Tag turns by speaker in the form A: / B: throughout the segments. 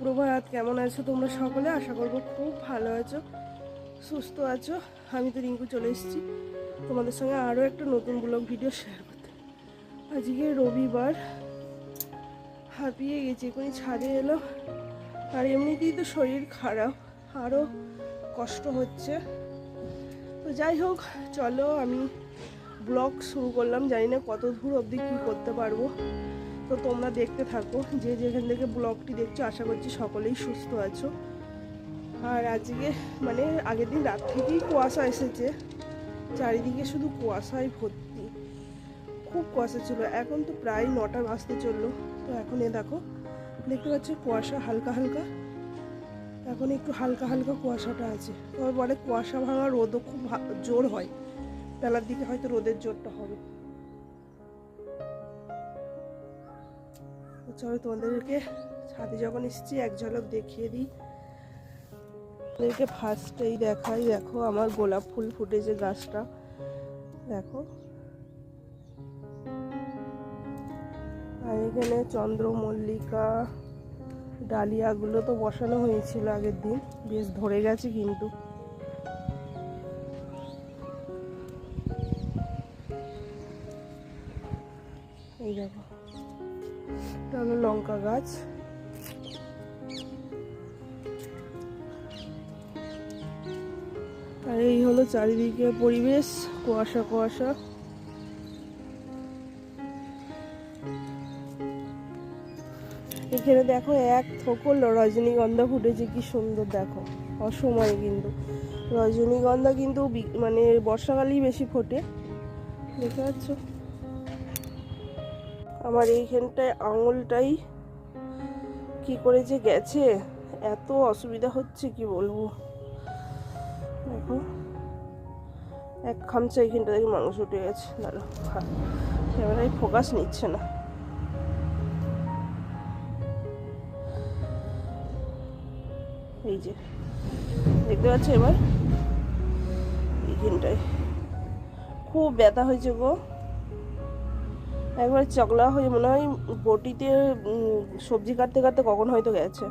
A: সুপ্রভাত কেমন আছো? তোমরা সকলে আশা করব খুব ভালো আছো, সুস্থ আছো। আমি তো রিঙ্কু চলে এসেছি। তোমাদের সঙ্গে আরও একটা নতুন ব্লগ ভিডিও শেয়ার করতে। আজকে রবিবার, হাঁপিয়ে গেছি, এখনই ছাদে এলো। আর এমনিতেই তো শরীর খারাপ আরও কষ্ট হচ্ছে। তো যাই হোক, চলো আমি ব্লগ শুরু করলাম। জানি না কত দূর অবধি কী করতে পারব। তো তোমরা দেখতে থাকো। যে যেখান থেকে ব্লগটি দেখছ, আশা করছি সকলেই সুস্থ আছো। আর আজকে মানে আগের দিন রাত থেকেই কুয়াশা এসেছে। চারিদিকে শুধু কুয়াশায় ভর্তি। খুব কুয়াশা ছিল। এখন তো প্রায় নটা বাজতে চলল। তো এখন এ দেখো, দেখতে পাচ্ছ কুয়াশা হালকা হালকা। এখন একটু হালকা হালকা কুয়াশাটা আছে। তবে বলে কুয়াশা ভাঙা রোদও খুব জোর হয়। বেলার দিকে হয়তো রোদের জোরটা হবে। চলো তোমাদেরকে ছাদে যখন এসেছি, এক ঝলক দেখিয়ে দিই। তোমাদেরকে ফার্স্টেই দেখাই, দেখো আমার গোলাপ ফুল ফুটেছে গাছটা। দেখো। আর এখানে চন্দ্রমল্লিকা, ডালিয়াগুলো তো বসানো হয়েছিল আগের দিন। বেশ ধরে গেছে কিন্তু। আর এই হলো চারিদিকে পরিবেশ, কুয়াশা কুয়াশা। এখানে দেখো এক থোকল রজনীগন্ধা ফুটেছে, কি সুন্দর দেখো। অসময়ে কিন্তু। রজনীগন্ধা কিন্তু মানে বর্ষাকালেই বেশি ফোটে। দেখতে পাচ্ছ? আমার এইখানটায় আঙুলটাই কি করে যে গেছে? এত অসুবিধা হচ্ছে কি বলব? দেখো। এক খামচা এইখানটা দেখি মাংস উঠে গেছে। দাঁড়ো ক্যামেরায় ফোকাস নিচ্ছে না। এই যে, দেখতে পাচ্ছ এবার? এইখানটায় খুব ব্যথা হয়েছে গো। একবার চকলা হয়ে মনে হয় বটিতে সবজি কাটতে কাটতে কখন হয়তো গেছে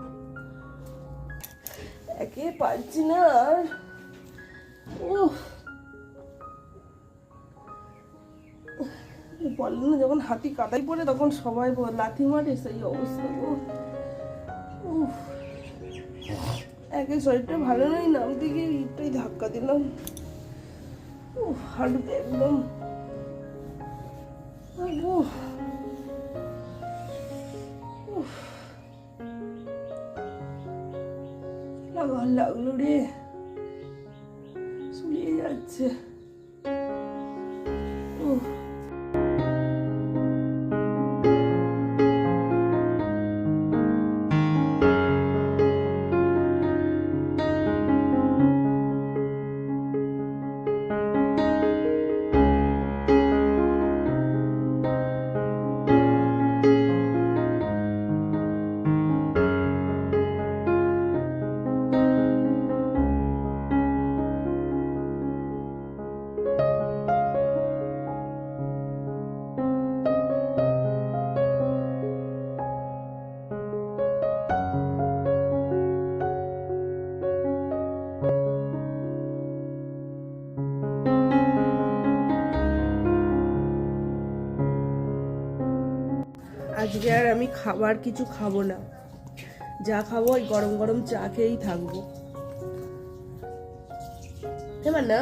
A: একে পারছি না আর। বলল না যখন হাতি কাদাই পড়ে তখন সবাই বলে, লাথি মারে সেই অবস্থা। একে শরীরটা ভালো নয় নাম থেকে ইটটাই ধাক্কা দিলাম হাঁটুতে একদম Lagak-lagak dulu deh. Sulit aja. আজকে আর আমি খাবার কিছু খাব না। যা খাব ওই গরম গরম চা খেয়েই থাকব। এবার না?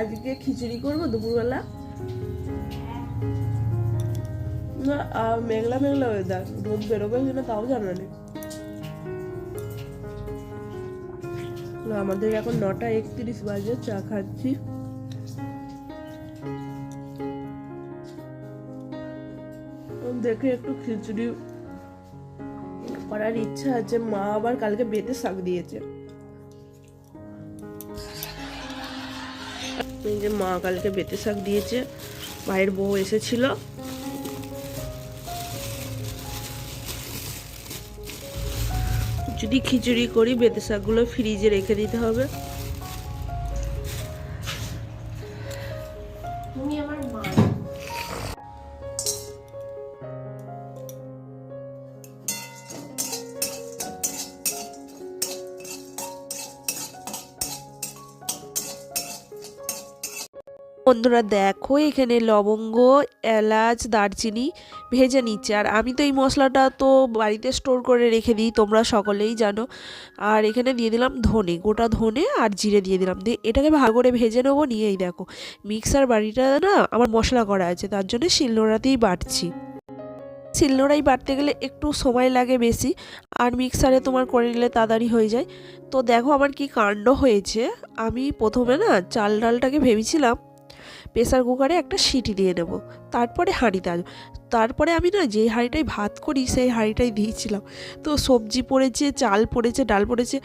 A: আজকে খিচুড়ি করব দুপুরবেলা। না মেঘলা মেঘলা ওয়েদার রোদ বেরোবে কিনা তাও জানা নেই। আমাদের এখন নটা একত্রিশ বাজে, চা খাচ্ছি। দেখে একটু খিচুড়ি করার ইচ্ছা আছে। মা আবার কালকে বেতে শাক দিয়েছে। এই যে মা কালকে বেতে শাক দিয়েছে। ভাইয়ের বউ এসেছিল। যদি খিচুড়ি করি, বেতে শাকগুলো ফ্রিজে রেখে দিতে হবে। বন্ধুরা দেখো, এখানে লবঙ্গ, এলাচ, দারচিনি ভেজে নিচ্ছে। আর আমি তো এই মশলাটা তো বাড়িতে স্টোর করে রেখে দিই, তোমরা সকলেই জানো। আর এখানে দিয়ে দিলাম ধনে, গোটা ধনে আর জিরে দিয়ে দিলাম। দিয়ে এটাকে ভালো করে ভেজে নেব, নিয়েই দেখো, মিক্সার বাড়িটা না আমার মশলা করা আছে, তার জন্য শিলনোড়াতেই বাটছি। শিলনোড়াই বাটতে গেলে একটু সময় লাগে বেশি, আর মিক্সারে তোমার করে নিলে তাড়াতাড়ি হয়ে যায়। তো দেখো আমার কি কাণ্ড হয়েছে। আমি প্রথমে না চাল ডালটাকে ভেবেছিলাম প্রেসার কুকারে একটা সিটি দিয়ে নেব তারপরে হাঁড়িতে আসব তারপরে আমি না যেই হাঁড়িটাই ভাত করি, সেই হাঁড়িটাই দিয়েছিলাম। তো সবজি পড়েছে, চাল পড়েছে, ডাল পড়েছে,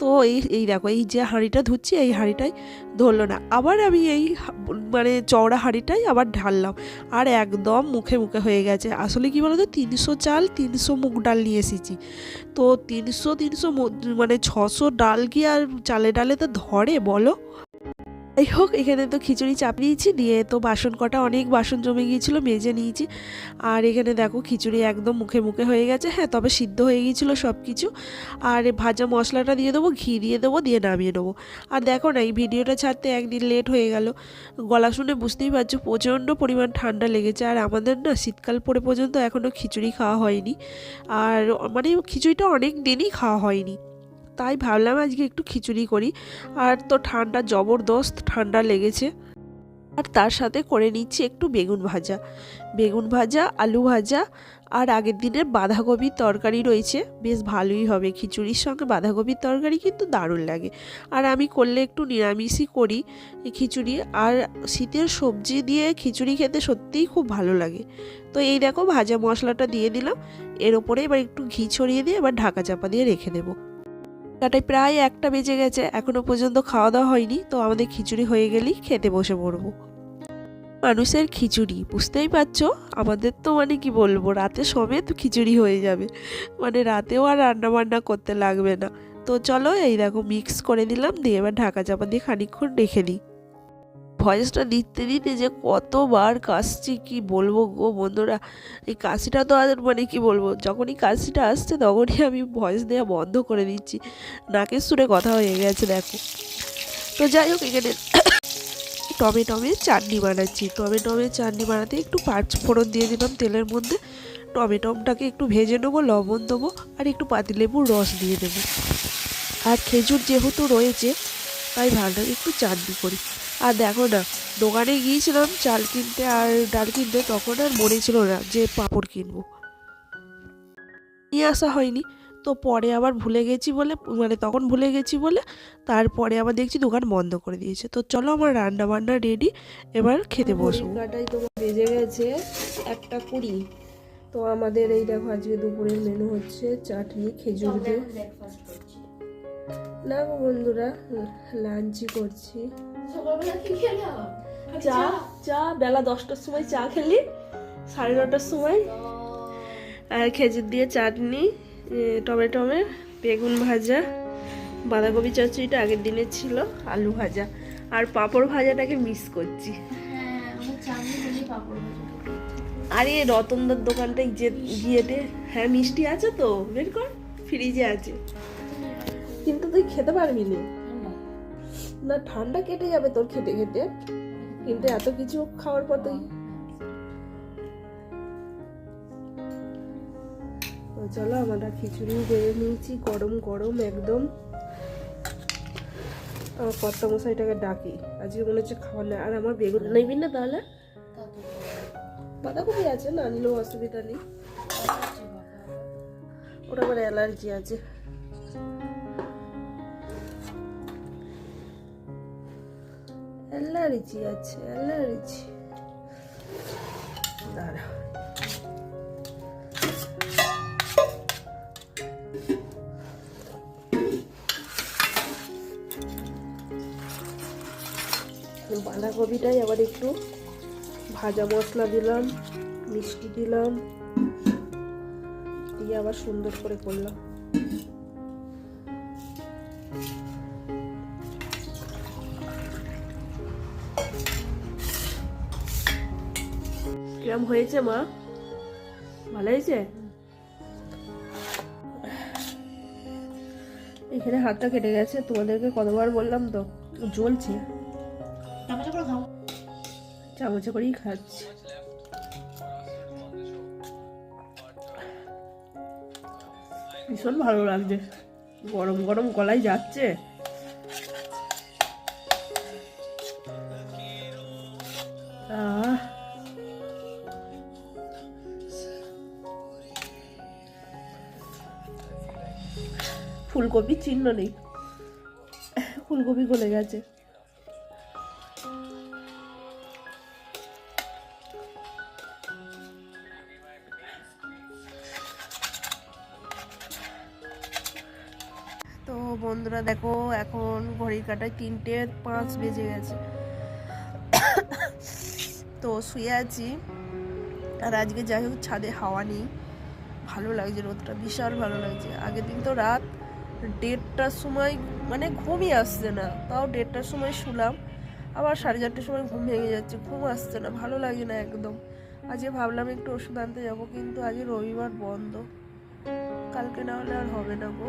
A: তো এই এই দেখো, এই যে হাঁড়িটা ধুচ্ছি, এই হাঁড়িটাই ধরলো না। আবার আমি এই মানে চওড়া হাঁড়িটাই আবার ঢাললাম। আর একদম মুখে মুখে হয়ে গেছে। আসলে কি বলতো, তিনশো চাল, তিনশো মুগ ডাল নিয়ে এসেছি। তো তিনশো তিনশো মানে ছশো ডাল কি আর চালে ডালে তো ধরে, বলো? যাই হোক, এখানে তো খিচুড়ি চাপ দিয়েছি দিয়ে তো বাসন কটা, অনেক বাসন জমে গিয়েছিল, মেজে নিয়েছি। আর এখানে দেখো, খিচুড়ি একদম মুখে মুখে হয়ে গেছে হ্যাঁ তবে সিদ্ধ হয়ে গিয়েছিল সব কিছু আর ভাজা মশলাটা দিয়ে দেবো, ঘি দিয়ে দেবো, দিয়ে নামিয়ে নেব। আর দেখো না, এই ভিডিওটা ছাড়তে একদিন লেট হয়ে গেল। গলা শুনে বুঝতেই পারছ, প্রচণ্ড পরিমাণ ঠান্ডা লেগেছে। আর আমাদের না, শীতকাল পরে পর্যন্ত এখনও খিচুড়ি খাওয়া হয়নি। আর মানে খিচুড়িটা অনেক দিনই খাওয়া হয়নি। তাই ভাবলাম আজকে একটু খিচুড়ি করি। আর তো ঠান্ডা জবরদস্ত ঠান্ডা লেগেছে। আর তার সাথে করে নিচ্ছি একটু বেগুন ভাজা। বেগুন ভাজা, আলু ভাজা আর আগের দিনের বাঁধাকপির তরকারি রয়েছে। বেশ ভালোই হবে খিচুড়ির সঙ্গে। বাঁধাকপির তরকারি কিন্তু দারুণ লাগে। আর আমি করলে একটু নিরামিষই করি খিচুড়ি। আর শীতের সবজি দিয়ে খিচুড়ি খেতে সত্যিই খুব ভালো লাগে। তো এই দেখো ভাজা মশলাটা দিয়ে দিলাম। এর ওপরে এবার একটু ঘি ছড়িয়ে দিয়ে এবার ঢাকা চাপা দিয়ে রেখে দেবো। কাটায় প্রায় একটা বেজে গেছে। এখনও পর্যন্ত খাওয়া দাওয়া হয়নি, তো আমাদের খিচুড়ি হয়ে গেলেই খেতে বসে পড়ব। মানুষের খিচুড়ি, বুঝতেই পারছ? আমাদের তো মানে কি বলব, রাতে সমেত খিচুড়ি হয়ে যাবে। মানে রাতেও আর রান্না বান্না করতে লাগবে না। তো চলো এই দেখো মিক্স করে দিলাম, দিয়ে এবার ঢাকা চাপা দিয়ে খানিক্ষণ রেখে দিই। ভয়েসটা দিতে দিতে যে কতবার কাশছি, কি বলব গো বন্ধুরা? এই কাশিটা তো আর মানে কি বলব, যখনই কাশিটা আসছে তখনই আমি ভয়েস দেওয়া বন্ধ করে দিচ্ছি। নাকের সুরে কথা হয়ে গেছে, দেখো। তো যাই হোক, এখানে টমেটমের চাটনি বানাচ্ছি। টমেটমের চাটনি বানাতে একটু পাঁচ ফোড়ন দিয়ে দিলাম তেলের মধ্যে। টমেটমটাকে একটু ভেজে নেব, লবণ দেবো আর একটু পাতিলেবুর রস দিয়ে দেবো। আর খেজুর যেহেতু রয়েছে, তাই ভালো একটু চাটনি করি। আর দেখো না দোকানে গিয়েছিলাম চাল কিনতে আর ডাল কিনতে তখন আর মনে ছিল না যে পাঁপড় কিনবো। নিয়ে আসা হয়নি তো পরে আবার ভুলে গেছি বলে মানে তখন ভুলে গেছি বলে তারপরে আবার দেখছি দোকান বন্ধ করে দিয়েছে। তো চলো আমার রান্না বান্না রেডি এবার খেতে বসবো।
B: কাটাই তোমার বেজে গেছে একটা কুড়ি। তো আমাদের এই দেখো আজকে দুপুরের মেনু হচ্ছে চাটনি খেজুর দিয়ে। না গো বন্ধুরা লাঞ্চই করছি।
C: সকালবেলা কি খেলাম?
B: চা চা। বেলা দশটার সময় চা খেলি সাড়ে নটার সময়। আর খেজুর দিয়ে চাটনি টমেটোমের বেগুন ভাজা বাঁধাকপি চচ্চড়িটা আগের দিনের ছিল আলু ভাজা। আর পাঁপড় ভাজাটাকে মিস করছি।
C: হ্যাঁ
B: আরে রতনদার দোকানটায় যে গিয়েতে হ্যাঁ মিষ্টি আছে তো বের কর ফ্রিজে আছে। কিন্তু তুই খেতে পারবি না। না, ঠান্ডা কেটে যাবে তোর খেতে খেতে কিন্তু এত কিছু খাওয়ার পর তুই চলো, আমরা খিচুড়ি বেড়ে নিয়েছি, গরম গরম একদম। আমার কর্তা মশাইটাকে ডাকি। আজকে মনে হচ্ছে খাওয়া না। আর আমার বেগুন নেবি না তাহলে? বাঁধাকপি আছে না? আনলেও অসুবিধা নেই। ওটা আমার অ্যালার্জি আছে। অ্যালার্জি আছে অ্যালার্জি দাঁড়া। বাঁধাকপিটাই আবার একটু ভাজা মশলা দিলাম, মিষ্টি দিলাম, দিয়ে আবার সুন্দর করে করলাম। কিরম হয়েছে মা। ভালো হয়েছে? এখানে হাতটা কেটে গেছে তোমাদেরকে কতবার বললাম তো জ্বলছে।
A: চামচে করেই খাচ্ছি। ভীষণ ভালো লাগছে। গরম গরম গলায় যাচ্ছে। ফুলকপি, চিহ্ন নেই। ফুলকপি গলে গেছে। তো বন্ধুরা দেখো, এখন ঘড়ির কাটায় তিনটে পাঁচ বেজে গেছে। তো শুয়ে আছি। আর আজকে যাই হোক ছাদে হাওয়া নেই। ভালো লাগছে রোদটা, বিশাল ভালো লাগছে। আগের দিন তো রাত দেড়টার সময় মানে ঘুমই আসছে না। তাও দেড়টার সময় শুলাম। আবার সাড়ে চারটের সময় ঘুম ভেঙে যাচ্ছে, ঘুম আসছে না, ভালো লাগে না একদম। আজকে ভাবলাম একটু ওষুধ আনতে যাব, কিন্তু আজকে রবিবার বন্ধ। কালকে না হলে আর হবে না গো।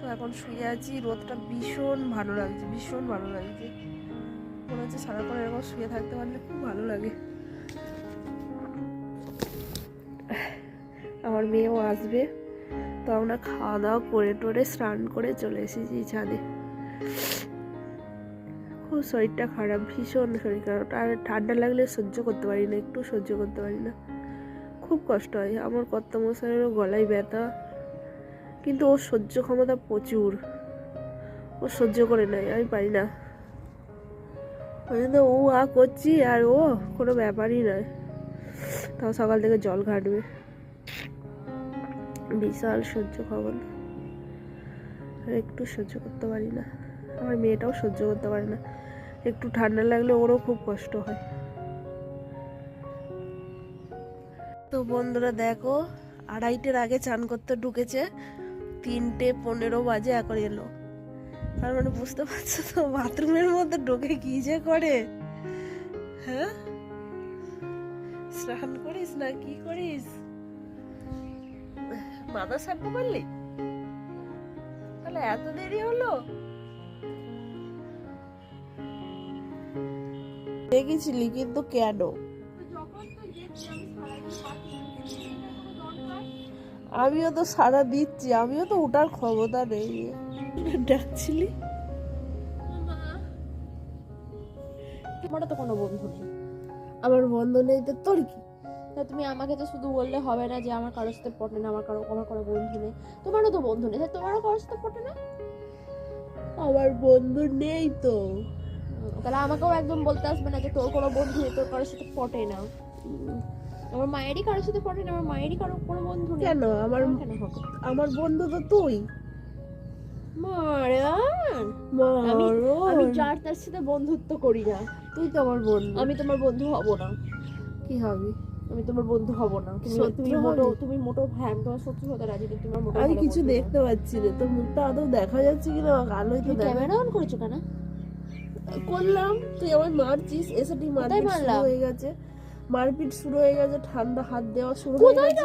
A: তো এখন শুয়ে আছি, রোদটা ভীষণ ভালো লাগছে, ভীষণ ভালো লাগছে। মনে হচ্ছে সারাক্ষণ এরকম শুয়ে থাকতে পারলে খুব ভালো লাগে। আমার মেয়েও আসবে। তো আমরা খাওয়া দাওয়া করে টোরে স্নান করে চলে এসেছি ছাদে। খুব শরীরটা খারাপ, ভীষণ শরীর খারাপ। আর ঠান্ডা লাগলে সহ্য করতে পারি না, একটু সহ্য করতে পারি না। খুব কষ্ট হয়। আমার কর্তামশাইয়েরও গলায় ব্যথা। কিন্তু ওর সহ্য ক্ষমতা প্রচুর। ও সহ্য করে নেয়, আমি পারি না। জন্য ও আ করছি আর ও কোনো ব্যাপারই নয়। তাও সকাল থেকে জল ঘাটবে। বিশাল সহ্য ক্ষমতা আর একটু সহ্য করতে পারি না। আমার মেয়েটাও সহ্য করতে পারে না। একটু ঠান্ডা লাগলে ওরও খুব কষ্ট হয়। তো বন্ধুরা দেখো, আড়াইটের আগে চান করতে ঢুকেছে। তিনটে পনেরো বাজে এখন এলো। তার মানে বুঝতে পারছ তো, বাথরুমের মধ্যে ঢুকে কি যে করে? হ্যাঁ? স্নান করিস না, কি করিস? মাথা শ্যাম্পু করলি তাহলে এত দেরি হলো? দেখেছিলি কিন্তু কেন? আমিও তো সারা দিচ্ছি আমিও তো ওটার ক্ষমতা নেই। ডাকছিলি?
C: তোমারও তো কোনো বন্ধু নেই।
A: আমার বন্ধু নেই তো তোর কি?
C: তা তুমি আমাকে তো শুধু বললে হবে না যে আমার কারোর সাথে পটে না আমার কারও আমার কোনো বন্ধু নেই। তোমারও তো বন্ধু নেই তোমারও কারোর সাথে পটে না?
A: আমার বন্ধু নেই তো।
C: তাহলে আমাকেও একদম বলতে আসবে না যে তোর কোনো বন্ধু নেই তোর কারোর সাথে পটে না। আমার মায়েরই কারোর সাথে পটে না আমার মায়েরই কারও কোনো বন্ধু নেই।
A: কেন? আমার
C: আমার
A: বন্ধু তো তুই।
C: মারান আমি আমি যার তার সাথে বন্ধুত্ব করি না।
A: তুই তো আমার বন্ধু।
C: আমি তোমার বন্ধু হব না।
A: কি হবি?
C: আমি তোমার বন্ধু হব না। তুমি তুমি মোটো তুমি মোটো হ্যাঁ আমি তোমার শত্রু হতে রাজি কিন্তু তোমার মোটো
A: আমি কিছু দেখতে পাচ্ছি না। তোর মুখটা আদৌ দেখা যাচ্ছে কিনা? আলোয় তো
C: ক্যামেরা অন করেছ কেন?
A: করলাম। তুই আমার মারছিস? এসে তুই মারপিট শুরু হয়ে গেছে। মারপিট শুরু হয়ে গেছে ঠান্ডা হাত দেওয়া শুরু হয়ে গেছে।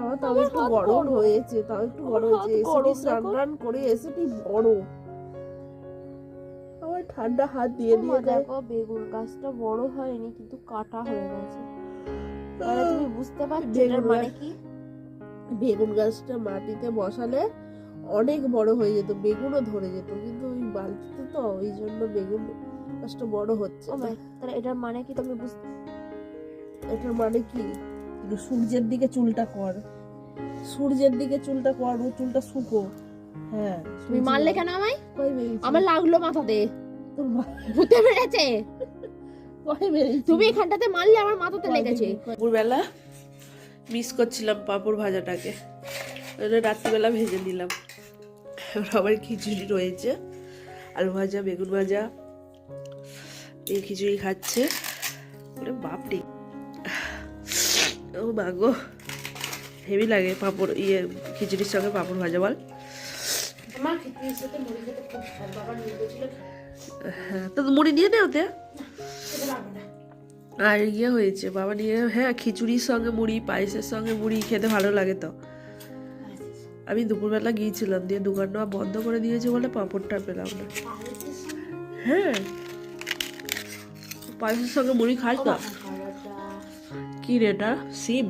A: আমার তাও একটু গরম। হয়েছে তাও একটু গরম হয়েছে। এসে
C: গরম,
A: স্নান করে এসে তুই বড়। ঠান্ডা হাত দিয়ে দিয়ে
C: দেখো বেগুন গাছটা বড় হয়নি কিন্তু কাটা হয়ে গেছে। তাহলে তুমি বুঝতে পারছ এটার মানে কি?
A: বেগুন গাছটা মাটিতে বসালে অনেক বড় হয়ে যেত বেগুনও ধরে যেত কিন্তু ওই বালতিতে তো ওই জন্য বেগুন গাছটা বড় হচ্ছে।
C: তাহলে এটার মানে কি তুমি বুঝতে
A: এটার মানে কি? সূর্যের দিকে চুলটা কর। সূর্যের দিকে চুলটা কর ও চুলটা শুকো। হ্যাঁ
C: তুমি মারলে কেন আমায়? আমার লাগল মাথাতে
A: তোর
C: ভূতে মেরেছে? তুমি এখানটাতে মারলে আমার মাথাতে লেগেছে।
A: দুপুরবেলা মিস করছিলাম পাঁপড় ভাজাটাকে। ওই রাত্রিবেলা ভেজে নিলাম। এবার আবার খিচুড়ি রয়েছে। আলু ভাজা বেগুন ভাজা এই খিচুড়ি খাচ্ছে। ওরে বাপরে। ও মাগো হেভি লাগে পাঁপড় ইয়ে খিচুড়ির সঙ্গে পাঁপড় ভাজা বল।
C: আমার খিচুড়ির সাথে মুড়ি খেতে খুব ভালো। বাবা নিয়ে গেছিল।
A: তো মুড়ি নিয়ে নে ওতে।
C: না
A: আর ইয়ে হয়েছে, বাবা নিয়ে হ্যাঁ খিচুড়ির সঙ্গে মুড়ি, পায়েসের সঙ্গে মুড়ি খেতে ভালো লাগে তো। আমি দুপুরবেলা গিয়েছিলাম, দিয়ে দোকানটা বন্ধ করে দিয়েছে বলে পাঁপড়টা পেলাম না। হ্যাঁ পায়েসের সঙ্গে মুড়ি খাই তো। কি রে এটা? সিম?